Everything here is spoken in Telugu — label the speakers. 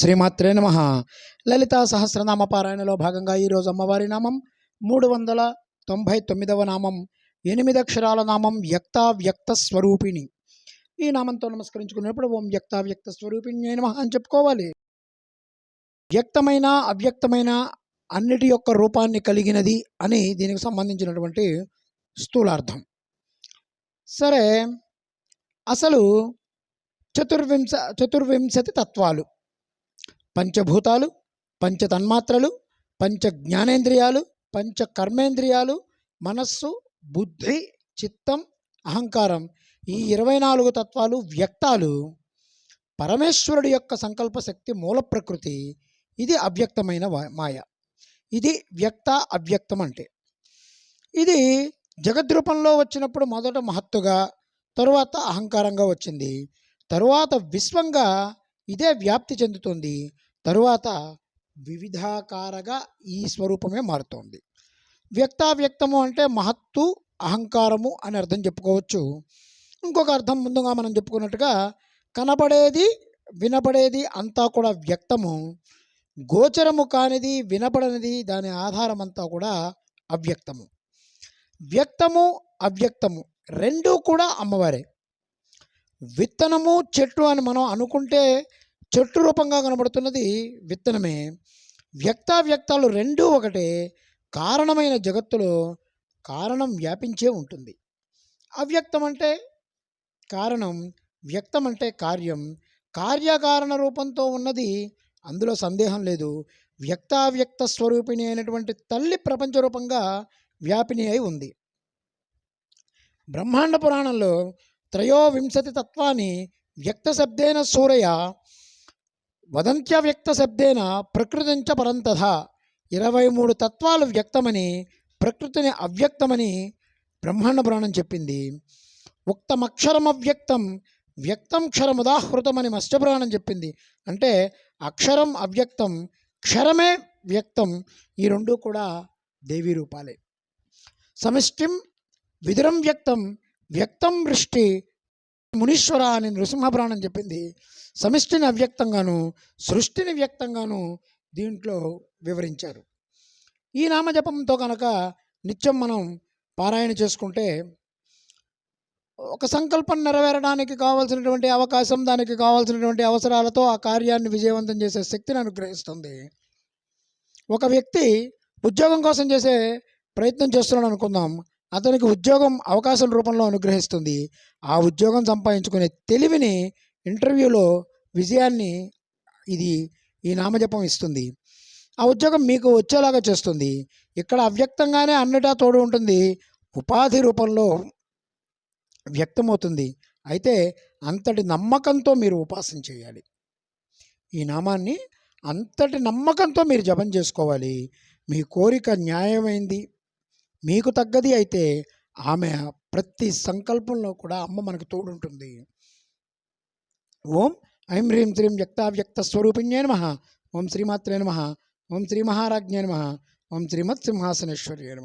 Speaker 1: శ్రీమాత్రే నమ. లలితా సహస్రనామ పారాయణలో భాగంగా ఈరోజు అమ్మవారి నామం మూడు వందల తొంభై తొమ్మిదవ నామం ఎనిమిది అక్షరాల నామం వ్యక్తావ్యక్త స్వరూపిణి. ఈ నామంతో నమస్కరించుకున్నప్పుడు ఓం వ్యక్తావ్యక్త స్వరూపిణి నమ అని చెప్పుకోవాలి. వ్యక్తమైన అవ్యక్తమైన అన్నిటి యొక్క రూపాన్ని కలిగినది అని దీనికి సంబంధించినటువంటి స్థూలార్థం. సరే అసలు చతుర్వింశ చతుర్వింశతి తత్వాలు. పంచభూతాలు పంచ తన్మాత్రలు పంచ జ్ఞానేంద్రియాలు పంచ కర్మేంద్రియాలు మనస్సు బుద్ధి చిత్తం అహంకారం ఈ ఇరవై నాలుగు తత్వాలు వ్యక్తాలు. పరమేశ్వరుడి యొక్క సంకల్ప శక్తి మూల ప్రకృతి. ఇది అవ్యక్తమైన మాయ. ఇది వ్యక్త అవ్యక్తం అంటే. ఇది జగద్రూపంలో వచ్చినప్పుడు మొదట మహత్తుగా తరువాత అహంకారంగా వచ్చింది. తరువాత విశ్వంగా ఇదే వ్యాప్తి చెందుతుంది. తరువాత వివిధాకారగా ఈ స్వరూపమే మారుతోంది. వ్యక్తావ్యక్తము అంటే మహత్తు అహంకారము అని అర్థం చెప్పుకోవచ్చు. ఇంకొక అర్థం ముందుగా మనం చెప్పుకున్నట్టుగా కనబడేది వినపడేది అంతా కూడా వ్యక్తము. గోచరము కానిది వినపడనిది దాని ఆధారం అంతా కూడా అవ్యక్తము. వ్యక్తము అవ్యక్తము రెండూ కూడా అమ్మవారే. విత్తనము చెట్టు అని మనం అనుకుంటే చెట్టు రూపంగా కనబడుతున్నది విత్తనమే. వ్యక్తావ్యక్తాలు రెండూ ఒకటే. కారణమైన జగత్తులో కారణం వ్యాపించే ఉంటుంది. అవ్యక్తం అంటే కారణం వ్యక్తం అంటే కార్యం. కార్యకారణ రూపంతో ఉన్నది అందులో సందేహం లేదు. వ్యక్తావ్యక్త స్వరూపిణి అయినటువంటి తల్లి ప్రపంచ రూపంగా వ్యాపిని అయి ఉంది. బ్రహ్మాండ పురాణంలో త్రయోవింశతి తత్వాన్ని వ్యక్త సూరయ సూరయ వదంత్యవ్యక్త శబ్దేన ప్రకృతించ పరంతథ. ఇరవై మూడు తత్వాలు వ్యక్తమని ప్రకృతిని అవ్యక్తమని బ్రహ్మాండ పురాణం చెప్పింది. ఉక్తమక్షరం అవ్యక్తం వ్యక్తం క్షరముదాహృతమని మత్స్యపురాణం చెప్పింది. అంటే అక్షరం అవ్యక్తం క్షరమే వ్యక్తం ఈ రెండు కూడా దేవీ రూపాలే. సమిష్టిం విదురం వ్యక్తం వ్యక్తం వృష్టి మునీశ్వర అని నృసింహపురాణం చెప్పింది. సమిష్టిని అవ్యక్తంగాను సృష్టిని వ్యక్తంగాను దీంట్లో వివరించారు. ఈ నామజపంతో కనుక నిత్యం మనం పారాయణ చేసుకుంటే ఒక సంకల్పం నెరవేరడానికి కావాల్సినటువంటి అవకాశం దానికి కావాల్సినటువంటి అవసరాలతో ఆ కార్యాన్ని విజయవంతం చేసే శక్తిని అనుగ్రహిస్తుంది. ఒక వ్యక్తి ఉద్యోగం కోసం చేసే ప్రయత్నం చేస్తున్నాడు అనుకుందాం అతనికి ఉద్యోగం అవకాశం రూపంలో అనుగ్రహిస్తుంది. ఆ ఉద్యోగం సంపాదించుకునే తెలివిని ఇంటర్వ్యూలో విజయాన్ని ఇది ఈ నామజపం ఇస్తుంది. ఆ ఉద్యోగం మీకు వచ్చేలాగా చేస్తుంది. ఇక్కడ అవ్యక్తంగానే అన్నిటా తోడు ఉంటుంది. ఉపాధి రూపంలో వ్యక్తమవుతుంది. అయితే అంతటి నమ్మకంతో మీరు ఉపాసన చేయాలి. ఈ నామాన్ని అంతటి నమ్మకంతో మీరు జపం చేసుకోవాలి. మీ కోరిక న్యాయమైంది. మీకు తగ్గది అయితే ఆమె ప్రతి సంకల్పంలో కూడా అమ్మ మనకు తోడుంటుంది. ఓం ఐం హ్రీం శ్రీం వ్యక్తావ్యక్త స్వరూపిణ్యే నమ. ఓం శ్రీమాత్రే నమ. ఓం శ్రీ మహారాజ్ఞే నమ. ఓం శ్రీమత్ సింహాసనేశ్వర్యే నమ.